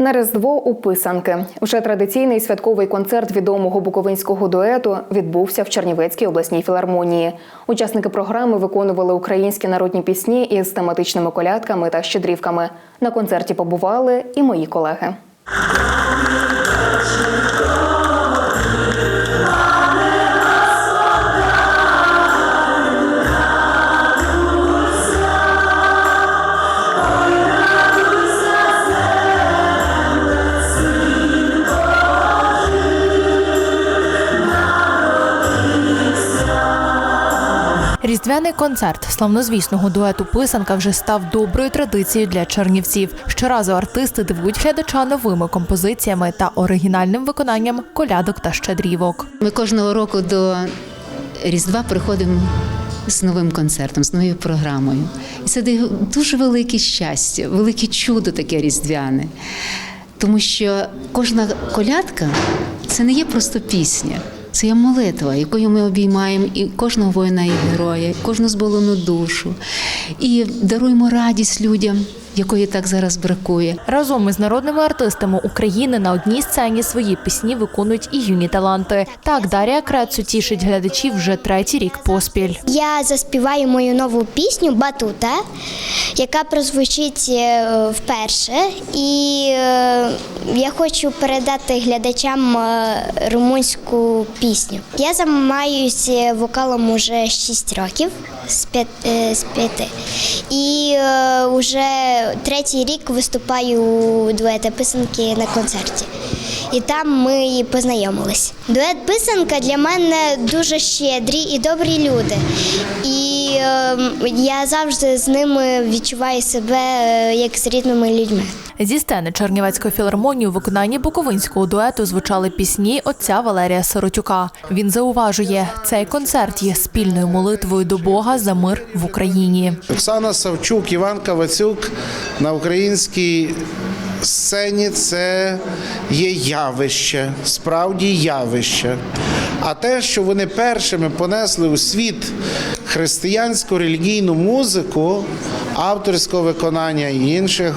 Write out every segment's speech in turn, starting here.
На Різдво у писанки вже традиційний святковий концерт відомого буковинського дуету відбувся в Чернівецькій обласній філармонії. Учасники програми виконували українські народні пісні із тематичними колядками та щедрівками. На концерті побували і мої колеги. Різдвяний концерт славнозвісного дуету Писанка вже став доброю традицією для чернівців. Щоразу артисти дивують глядача новими композиціями та оригінальним виконанням колядок та щедрівок. Ми кожного року до Різдва приходимо з новим концертом, з новою програмою. І це дуже велике щастя, велике чудо таке різдвяне. Тому що кожна колядка це не є просто пісня. Це є молитва, якою ми обіймаємо і кожного воїна і героя, і кожну зболену душу, і даруємо радість людям, якої так зараз бракує. Разом із народними артистами України на одній сцені свої пісні виконують і юні таланти. Так Дарія Крецу тішить глядачів вже третій рік поспіль. Я заспіваю мою нову пісню Батута, яка прозвучить е, вперше. І е, я хочу передати глядачам е, румунську пісню. Я займаюся вокалом уже 6 років з п'ят- е, з п'яти. І е, вже третій рік виступаю у дуета писанки на концерті. І там ми і познайомились. Дует писанка для мене дуже щедрі і добрі люди. І е, я завжди з ними відчуваю себе е, як з рідними людьми. Зі сцени Чернівецької філармонії у виконанні буковинського дуету звучали пісні отця Валерія Сиротюка. Він зауважує, цей концерт є спільною молитвою до Бога за мир в Україні. Оксана Савчук, Іван Кавацюк на українській сцені це є явище, справді явище. А те, що вони першими понесли у світ християнську релігійну музику, авторського виконання і інших,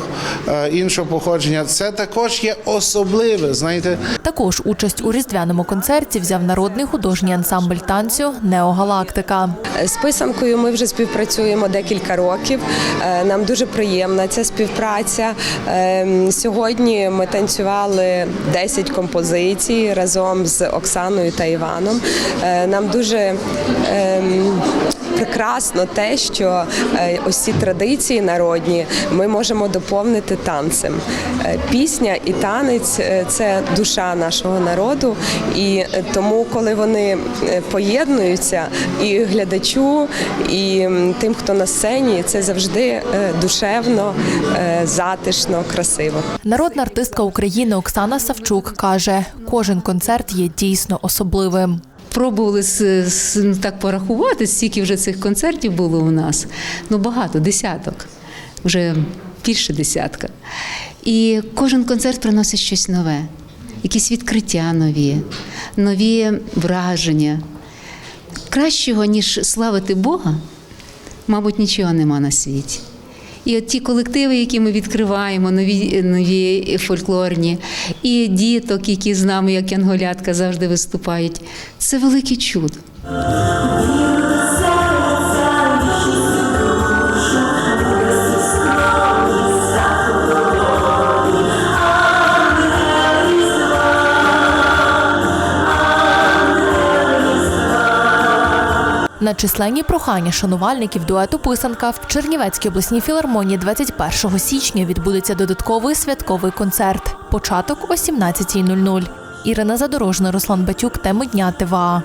е, іншого походження, це також є особливе. Знаєте, Також участь у різдвяному концерті взяв народний художній ансамбль танцю Неогалактика. З писанкою ми вже співпрацюємо декілька років. Е, Нам дуже приємна ця співпраця. Е, Сьогодні ми танцювали 10 композицій разом з Оксаною та Іваном. Е, Нам дуже прекрасно те, що е, ці традиції народні ми можемо доповнити танцем. Е, Пісня і танець е, це душа нашого народу, і тому, коли вони поєднуються, і глядачу, і тим, хто на сцені, це завжди душевно, затишно, красиво. Народна артистка України Оксана Савчук каже, кожен концерт є дійсно особливим. Пробували ну, так порахувати, скільки вже цих концертів було у нас. Ну багато, десяток, вже більше десятка. І кожен концерт приносить щось нове, якісь відкриття нові, нові враження. Кращого, ніж славити Бога, мабуть, нічого нема на світі. І от ті колективи, які ми відкриваємо, нові, нові фольклорні, і діток, які з нами, як янголятка, завжди виступають, це велике чудо. На численні прохання шанувальників дуету Писанка в Чернівецькій обласній філармонії 21 січня відбудеться додатковий святковий концерт. Початок о 17.00. Ірина Задорожна, Руслан Батюк. Теми дня ТВА.